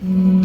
Mm.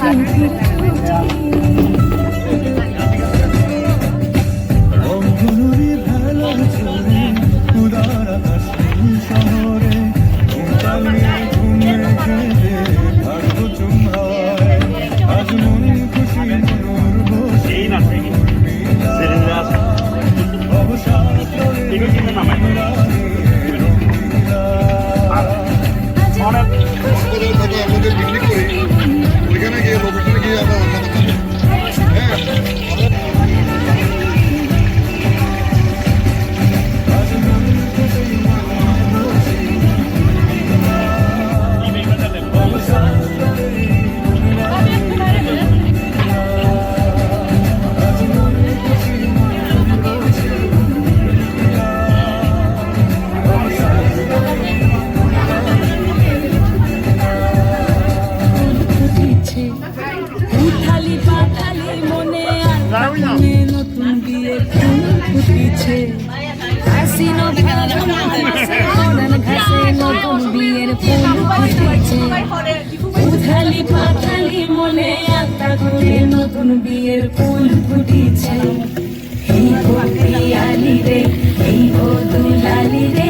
这 ফুটেছে এই গো পিয়ালি রে এই গো দুলালি রে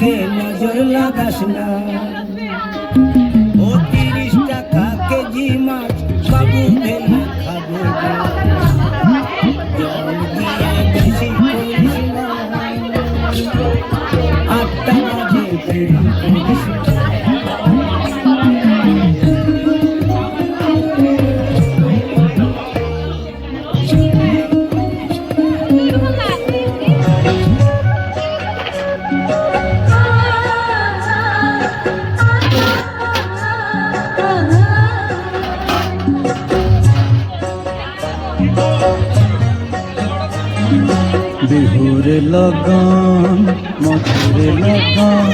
দিকে নজর লাগাস না। ও তিরিশ টাকা কেজি মাছ বাবু ভেঙে খাবে আটটা বাজে বিহুরে লগন, মধুর লগন,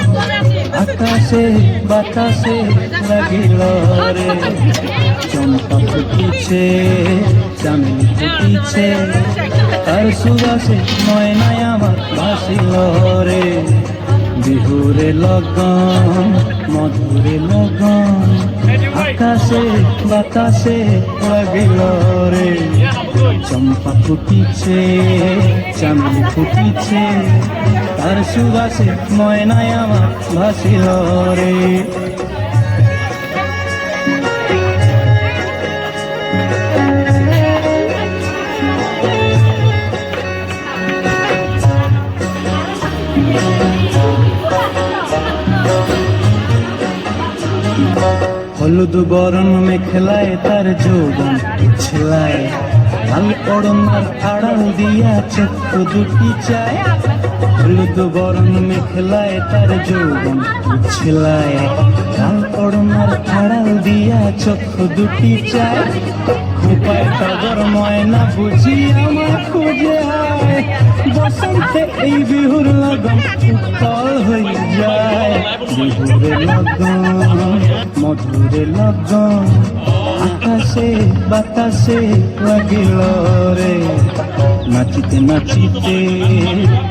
আকাশে বাতাসে লাগিল রে। চম্পা ফুটিছে চামিনি ফুটিছে, আর সুবাসে নয় নয় আমার ভাসিল রে। বিহুরে লগন, মধুরে লগন, আকাশে, বাতাসে লাগিল রে। চম্পা ফুটিছে চামলি ফুটিছে, তার সুবাসে ময়নায় আমার ভাসিল রে। হলুদ বরণ মেখলায় তার যোগন ছেলায়। লাল পড়নার আড়াল দিয়া চক্ষু দুটি চায়। হলুদ বরণ মেখলায় তার যোগন ছেলায়। লাল পড়নার আড়াল দিয়া চক্ষু দুটি চায়। খোপায় টগর ময়না বুঝি আমার খুঁজে এই বিহুর লগন উত্তল হয়ে যায় বিহুরে লগন, মধুরে লগন, আকাশে বাতাসে লাগিল রে। নাচিতে নাচিতে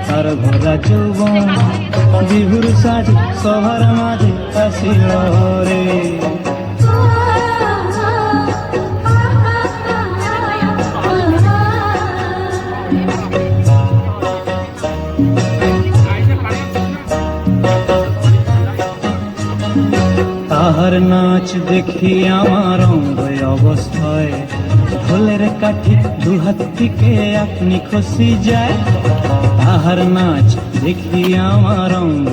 তার ভরা যৌবন, বিহুর সাজ সবার মাঝে আসিল রে। তাহার নাচ দেখি আমার অঙ্গয় অবস্থায়। ঢোলের কাঠি দুহাত থেকে আপনি খসি যায়। তাহার নাচ দেখি আমার অঙ্গ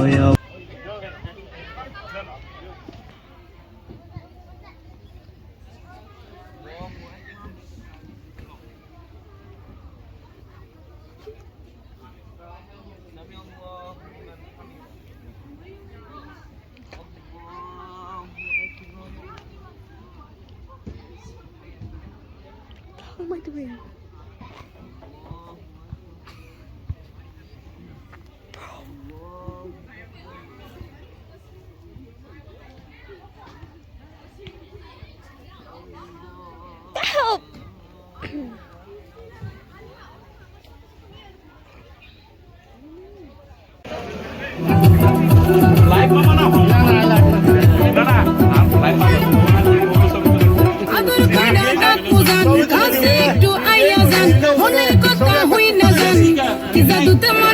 Até!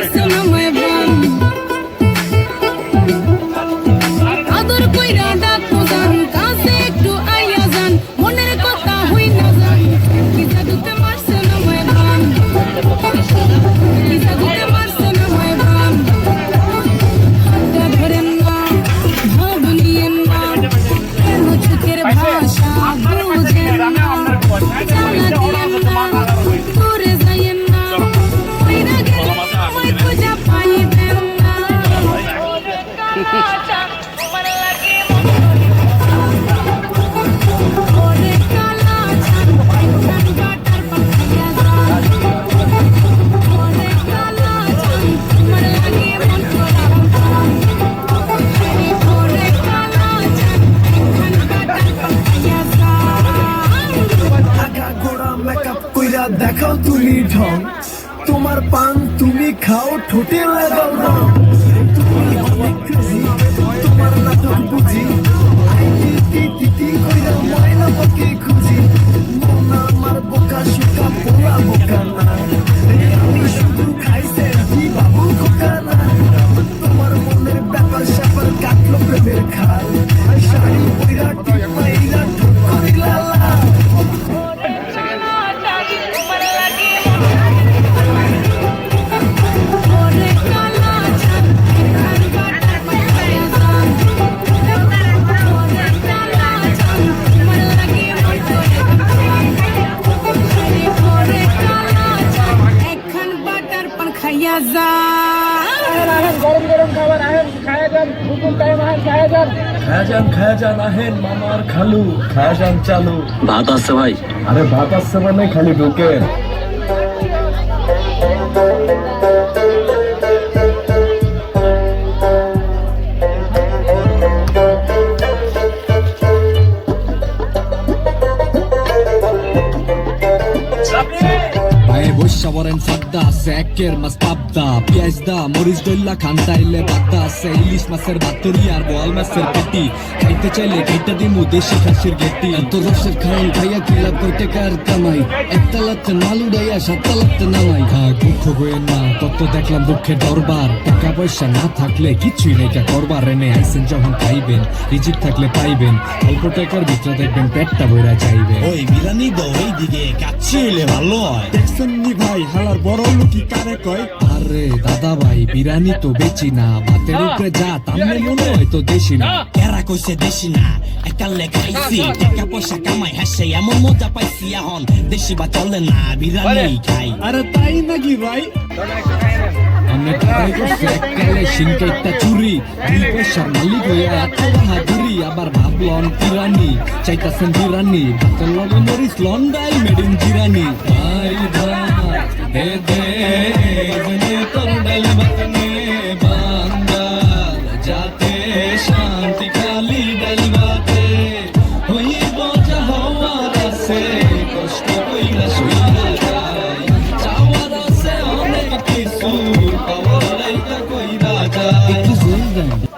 ঢং তোমার পান তুমি খাও, ঠোঁটে লাগাও রং তুমি অনেক খুশি তোমার নাটক বুঝি ময়না বকে খুঁজি। মন আমার বোকা পোলা বোকা না। বাটার পান খাইয়া যান খায়াজান খায়াজান আহেন মামার খালু খায়াজান চালু। ভাত আসছে ভাই। আরে ভাত আসছে মানে খালি ঢুকে বরেন সাদ্দা আছে একের মাছ পাবদা পেঁয়াজ দা মরিচ দইল্লা খান্তাইলে বাদ্দা আছে ইলিশ মাছের বাতুরি আর বোয়াল মাছের পেটি। খাইতে চাইলে খাইতে দিমু দেশি খাসির গেটি এত রসের খাই খাইয়া কিলা করতে কার কামাই? একটা লাগতে নালু ডাইয়া সাতটা লাগতে নামাই। হ্যাঁ দুঃখ বইয়ের না কত দেখলাম দুঃখের দরবার। টাকা পয়সা না থাকলে কিছুই নেই কা করবার? রেনে আইসেন যখন খাইবেন রিজিক থাকলে পাইবেন। অল্প টাকার ভিতরে দেখবেন পেটটা বইরা চাইবেন ওই বিরানি তো ওই দিকে কাচ্ছি হইলে ভালো হয়। দেখছেন নি ভাই হালার বড় লুকি কারে কয়? আরে দাদা ভাই বিরানি তো বেচি না ভাতের উপরে যা তামলে মনে হয় তো দেশি না। কেরা কইছে দেশি না একালে খাইছি টাকা পয়সা কামাই হাসে এমন মজা পাইছি এখন। দেশি বা চলে না বিরানি খাই। আরে তাই নাকি ভাই? আমরা ট্রাই করছি এককালে সিনকাইটা চুরি। দুই পয়সার মালিক হয়ে এত বাহাদুরি আবার ভাবলন বিরানি চাইতাছেন বিরানি ভাতের লগে মরিস লন্ডাই মেড ইন জিরানি ভাই ভাই। জনে তোর ডাল বাতনে বান্দাল যাতে শান্তি খালি ডাল বাতে হইব যা হওয়ার আছে কষ্ট কইরা শুইরা যাই চাওয়ার আছে অনেক কিছু পাওয়ার লাইকা কইরা যায়